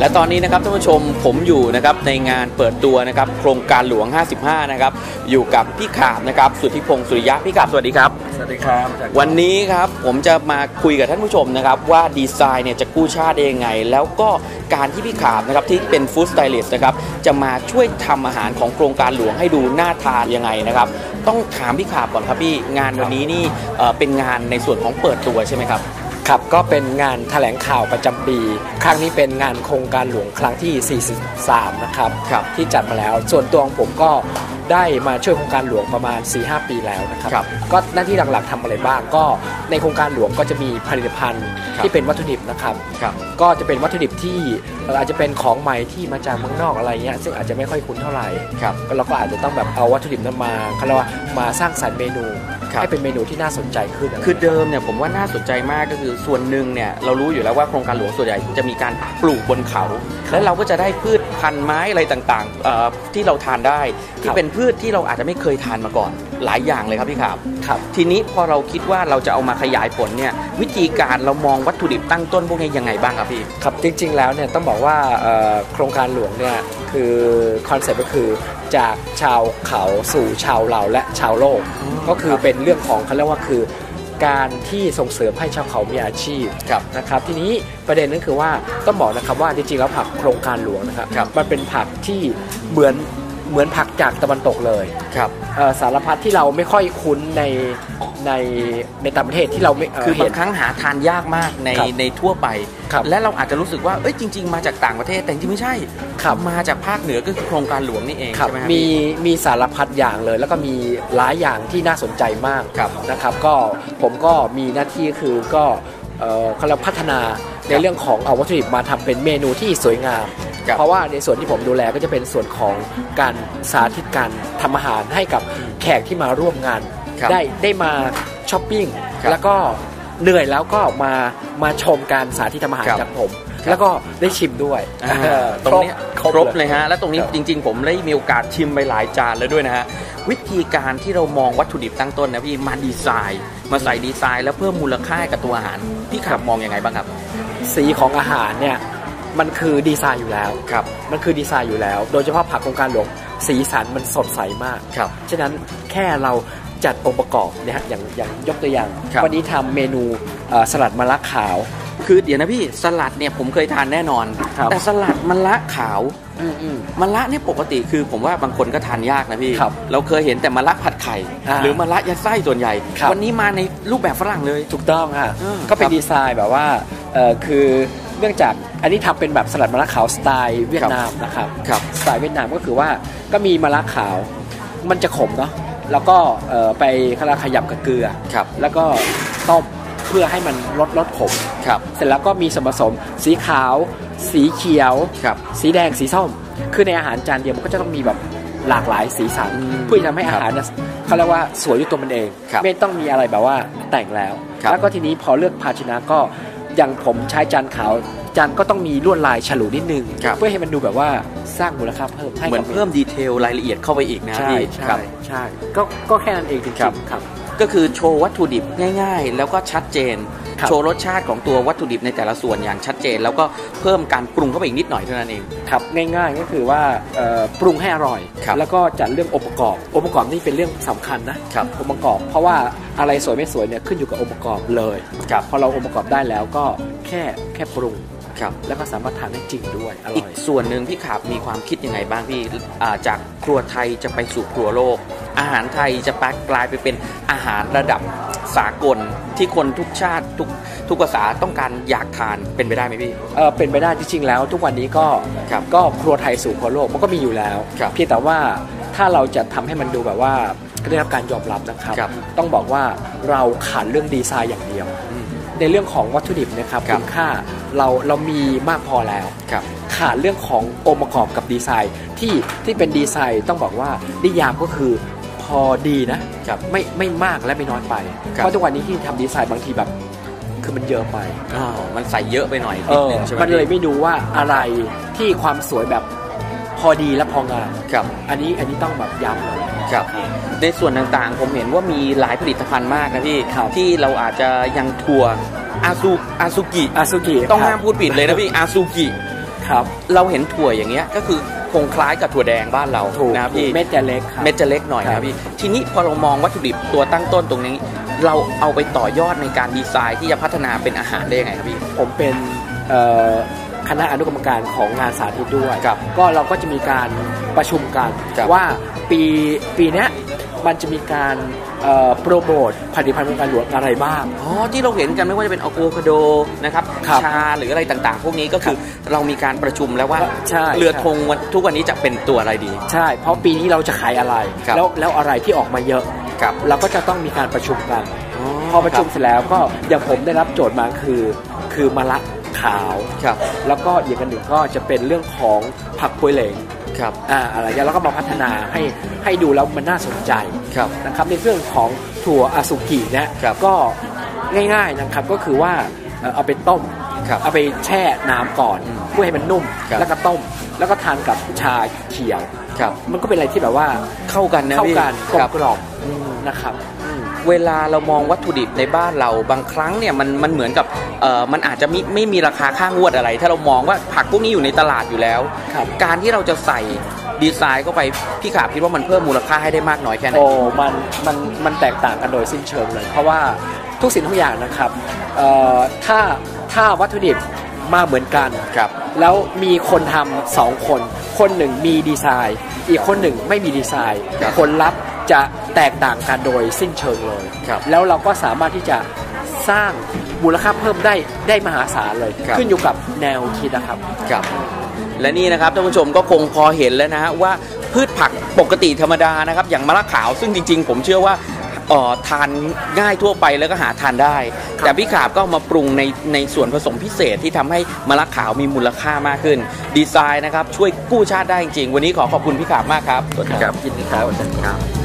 และตอนนี้นะครับท่านผู้ชมผมอยู่นะครับในงานเปิดตัวนะครับโครงการหลวง 55 นะครับอยู่กับพี่ขาบนะครับสุทธิพงศ์สุริยะพี่ขาบสวัสดีครับ สวัสดีครับ วันนี้ครับผมจะมาคุยกับท่านผู้ชมนะครับว่าดีไซน์เนี่ยจะกู้ชาติได้ยังไง แล้วก็การที่พี่ขาบนะครับที่เป็นฟู้ดสไตลิสต์นะครับจะมาช่วยทำอาหารของโครงการหลวงให้ดูน่าทานยังไงนะครับต้องถามพี่ขาบก่อนครับพี่งานวันนี้นี่เอ่อเป็นงานในส่วนของเปิดตัวใช่ไหมครับ ครับก็เป็นงานแถลงข่าวประจำปี ครั้งนี้เป็นงานโครงการหลวงครั้งที่ 43 นะครับครับที่จัดมาแล้ว ส่วนตัวของผมก็ ได้มาช่วยโครงการหลวงประมาณ 4-5 ปีแล้วนะครับครับก็หน้าที่หลักๆทำอะไรบ้าง ก็ในโครงการหลวงก็จะมีผลิตภัณฑ์ครับที่เป็นวัตถุดิบนะครับครับก็จะเป็นวัตถุดิบที่เอ่ออาจจะเป็นของใหม่ที่มาจากเมืองนอกอะไรเงี้ยซึ่งอาจจะไม่ค่อยคุ้นเท่าไหร่ครับก็เราก็อาจจะต้องแบบเอาวัตถุดิบนั้นมาเขาเรียกว่ามาสร้างสรรค์เมนูครับให้เป็นเมนูที่น่าสนใจขึ้นอะไรคือเดิมเนี่ยผมว่าน่าสนใจมากก็คือส่วนหนึ่งเนี่ยเรารู้อยู่แล้วว่าโครงการหลวงส่วนใหญ่จะมีการปลูกบนเขา และเราก็จะได้พืชพันธุ์ไม้อะไรต่างๆเอ่อที่เราทานได้ที่เป็นพืชที่เราอาจจะไม่เคยทานมาก่อนหลายอย่างเลยครับพี่ขาวครับ ทีนี้พอเราคิดว่าเราจะเอามาขยายผลเนี่ยวิธีการเรามองวัตถุดิบตั้งต้นพวกนี้ยังไงบ้างครับพี่ ครับจริง ๆ แล้วเนี่ยต้องบอกว่าเอ่อโครงการหลวงเนี่ยคือคอนเซ็ปต์ก็คือจากชาวเขาสู่ชาวเราและชาวโลกอืมก็คือครับเป็นเรื่องของเขาเรียกว่าคือการที่ส่งเสริมให้ชาวเขามีอาชีพครับนะครับทีนี้ประเด็นนั้นคือว่าต้องบอกนะครับว่าจริงๆแล้วผักโครงการหลวงนะครับครับมันเป็นผักที่เหมือน เหมือนผักจากตะวันตกเลยครับเอ่อสารพัดที่เราไม่ค่อยคุ้นในในในต่างประเทศที่เราไม่เคือบาเห็งนครั้งหาทานยากมากในครับในทั่วไปครับและเราอาจจะรู้สึกว่าเอ้ยจริง ๆ มาจากต่างประเทศแต่จริงๆไม่ใช่ครับมาจากภาคเหนือก็คือโครงการหลวงนี่เองครับใช่ไหมครับมีพี่มีสารพัดอย่างเลย แล้วก็มีหลายอย่างที่น่าสนใจมากครับนะครับ ก็ผมก็มีหน้าที่คือก็เอ่อเขาเรียกพัฒนาในเรื่องของเอาวัตถุดิบมาทำเป็นเมนูที่สวยงามครับ เพราะว่าในส่วนที่ผมดูแลก็จะเป็นส่วนของการสาธิตการทำอาหารให้กับแขกที่มาร่วมงานครับได้ได้มาช้อปปิ้งครับแล้วก็เหนื่อยแล้วก็มามาชมการสาธิตทำอาหารครับจากผมครับแล้วก็ได้ชิมด้วยอ่าเออตรงเนี้ยครบเลยเลยฮะ และตรงนี้ครับจริง ๆ ผมได้มีโอกาสชิมไปหลายจานแล้วด้วยนะฮะ วิธีการที่เรามองวัตถุดิบตั้งต้นนะพี่มาดีไซน์ มาใส่ดีไซน์ แล้วเพิ่มมูลค่าให้กับตัวอาหาร พี่ขับมองยังไงบ้างครับ สีของอาหารเนี่ย มันคือดีไซน์อยู่แล้ว ครับ มันคือดีไซน์อยู่แล้ว โดยเฉพาะผักโครงการหลวงสีสันมันสดใสมาก ครับ ฉะนั้นแค่เราจัดองค์ประกอบเนี่ยฮะอย่างอย่างยกตัวอย่าง ครับ วันนี้ทำเมนูเอ่อสลัดมะระขาว คือเดี๋ยวนะพี่สลัดเนี่ยผมเคยทานแน่นอน ครับ แต่สลัดมะละขาว อืมอืม มะละเนี่ยปกติคือผมว่าบางคนก็ทานยากนะพี่ ครับเราเคยเห็นแต่มะละผัดไข่ อ่าหรือมะละยัดไส้ส่วนใหญ่ ครับ วันนี้มาในรูปแบบฝรั่งเลย ถูกต้องค่ะอืมก็เป็คนรับดีไซน์แบบว่าเอ่อคือ เนื่องจากอันนี้ทำเป็นแบบสลัดมะระขาวสไตล์เวียดนามนะครับครับสไตล์เวียดนามก็คือว่าก็มีมะระขาวมันจะขมเนาะแล้วก็เอ่อไปคาราขยำกับเกลือครับแล้วก็ต้มเพื่อให้มันลดลดขมครับเสร็จแล้วก็มีส่วนผสมสีขาว สีเขียวครับสีแดงสีส้ม คือในอาหารจานเดียวมันก็จะต้องมีแบบหลากหลายสีสันอืมเพื่อจะทำให้อาหารเนี่ยเขาเรียกว่าสวยด้วยตัวมันเองครับไม่ต้องมีอะไรแบบว่าแต่งแล้วครับแล้วก็ทีนี้พอเลือกภาชนะก็ อย่างผมใช้จานขาวจานก็ต้องมีลวดลายฉลุนิดนึง ครับ เพื่อให้มันดูแบบว่าสร้างมูลค่าเพิ่มให้เหมือนกับเพิ่มดีเทลรายละเอียดเข้าไปอีกนะใช่พี่ใช่ครับ ใช่ก็ก็แค่นั้นเองจริงครับ ๆครับ ก็คือโชว์วัตถุดิบง่าย ๆ แล้วก็ชัดเจนครับ โชว์รสชาติของตัววัตถุดิบในแต่ละส่วนอย่างชัดเจน แล้วก็เพิ่มการปรุงเข้าไปอีกนิดหน่อยเท่านั้นเองครับง่ายๆก็คือว่าเอ่อปรุงให้อร่อยครับแล้วก็จัดเรื่ององค์ประกอบองค์ประกอบนี่เป็นเรื่องสำคัญนะครับองค์ประกอบ เพราะว่าอะไรสวยไม่สวยเนี่ยขึ้นอยู่กับองค์ประกอบเลยครับพอเราองค์ประกอบได้แล้วก็แค่แค่ปรุงครับแล้วก็สามารถทานได้จริงด้วยออีร่กอยส่วนหนึ่งพี่ขาบมีความคิดยังไงบ้างพี่อ่าจากครัวไทยจะไปสู่ครัวโลก อาหารไทยจะกลายไปเป็นอาหารระดับ สากลที่คนทุกชาติทุกทุกภาษาต้องการอยากทานเป็นไปได้ไหมพี่ เออเป็นไปได้จริงๆแล้ว ทุกวันนี้ก็ครับก็ครัวไทยสู่ครัวโลกมันก็มีอยู่แล้วครับเพียงแต่ว่าถ้าเราจะทำให้มันดูแบบว่าได้รับการยอมรับนะครับ ครับต้องบอกว่าเราขาดเรื่องดีไซน์อย่างเดียว อืมในเรื่องของวัตถุดิบนะครับครับ คุณค่าเราเรามีมากพอแล้ว ครับ ขาดเรื่องขององค์ประกอบกับดีไซน์ที่ที่เป็นดีไซน์ต้องบอกว่านิยามก็คือ พอดีนะครับไม่ไม่มากและไม่น้อยไปครับเพราะทุกวันนี้ที่ทำดีไซน์บางทีแบบคือมันเยอะไปอ้าวมันใส่เยอะไปหน่อยเอนิดอนึงใช่ไหมมันเลยพี่ไม่รู้ว่าอะไรที่ความสวยแบบพอดีและพองามครับ อันนี้อันนี้ต้องแบบย้ำเลยครับ ในส่วนต่างๆ ผมเห็นว่ามีหลายผลิตภัณฑ์มากนะพี่ครับที่เราอาจจะยังทัวร์อาซูอาซูกิอาซุกิต้องครับห้ามพูดผิดเลยนะพี่อาซูกิครับ เราเห็นถั่วอย่างเงี้ยก็คือ คงคล้ายกับถั่วแดงบ้านเราถูกนะครับพี่เม็ดจะเล็กครับเม็ดจะเล็กหน่อยครันะบพี่ทีนี้พอเรามองวัตถุดิบตัวตั้งต้นตรงนี้ เราเอาไปต่อยอดในการดีไซน์ที่จะพัฒนาเป็นอาหารได้ยังไงครับพี่ผมเป็นเอ่อคณะอนุกรรมการของงานสาธิตด้วยครับก็เราก็จะมีการประชุมกันครับว่าปีปีเนี้ยมันจะมีการเอ่อ โปรโมทผลิตภัณฑ์โครงการหลวงอะไรบ้าง อ๋อ ที่เราเห็นกันไม่ว่าจะเป็นอะโวคาโดนะครับครับชาหรืออะไรต่างๆ พวกนี้ก็คือเรามีการประชุมแล้วว่าใช่เรือธงวันทุกวันนี้จะเป็นตัวอะไรดี ใช่ เพราะปีนี้เราจะขายอะไรครับแล้วแล้วอะไรที่ออกมาเยอะครับเราก็จะต้องมีการประชุมกัน พอประชุมเสร็จแล้วก็อย่างผมได้รับโจทย์มาคือ คือมะละขาวครับแล้วก็อีกอันหนึ่งก็จะเป็นเรื่องของผักปวยเหลง ครับอ่าอะไรอย่างเงี้ยแล้วก็มาพัฒนาให้ให้ดูแล้วมันน่าสนใจครับนะครับในเรื่องของถั่วอาสุกิเนะครับก็ง่ายๆนะครับก็คือว่าเอ่อเอาไปต้มครับเอาไปแช่น้ำก่อนอืมเพื่อให้มันนุ่มครับแล้วก็ต้ม แล้วก็ทานกับชาเขียวครับมันก็เป็นอะไรที่แบบว่าเข้ากันนะเข้าพี่กันกลคมรับกล่อมนะครับ เวลาเรามองวัตถุดิบในบ้านเราบางครั้งเนี่ยมันมันเหมือนกับเอ่อมันอาจจะไม่ไม่มีราคาค่างวดอะไร ถ้าเรามองว่าผักพวกนี้อยู่ในตลาดอยู่แล้ว ครับ การที่เราจะใส่ดีไซน์เข้าไปพี่ขาบคิดว่ามันเพิ่มมูลค่าให้ได้มากน้อยแค่ไหน โอ้มันมันมันแตกต่างกันโดยสิ้นเชิงเลย เพราะว่าทุกสิ่งทุกอย่างนะครับเอ่อถ้าถ้าวัตถุดิบมาเหมือนกัน ครับ แล้วมีคนทำสองคน คนหนึ่งมีดีไซน์ อีกคนหนึ่งไม่มีดีไซน์ ครับ ผลลัพธ์ จะแตกต่างกันโดยสิ้นเชิงเลยครับแล้วเราก็สามารถที่จะสร้างมูลค่าเพิ่มได้ได้มหาศาลเลย ครับ ขึ้นอยู่กับแนวคิดนะครับ ครับ และนี่นะครับท่านผู้ชมก็คงพอเห็นแล้วนะฮะว่าพืชผักปกติธรรมดานะครับ อย่างมะละขาวซึ่งจริง ๆ ผมเชื่อว่าเอ่อทานง่ายทั่วไปแล้วก็หาทานได้ ครับ แต่พี่ขาบก็เอามาปรุงในในส่วนผสมพิเศษที่ทำให้มะละขาวมีมูลค่ามากขึ้น ดีไซน์นะครับช่วยกู้ชาติได้จริงๆวันนี้ขอขอบคุณพี่ขาบมากครับ สวัสดีครับ ยินดีครับอาจารย์ครับ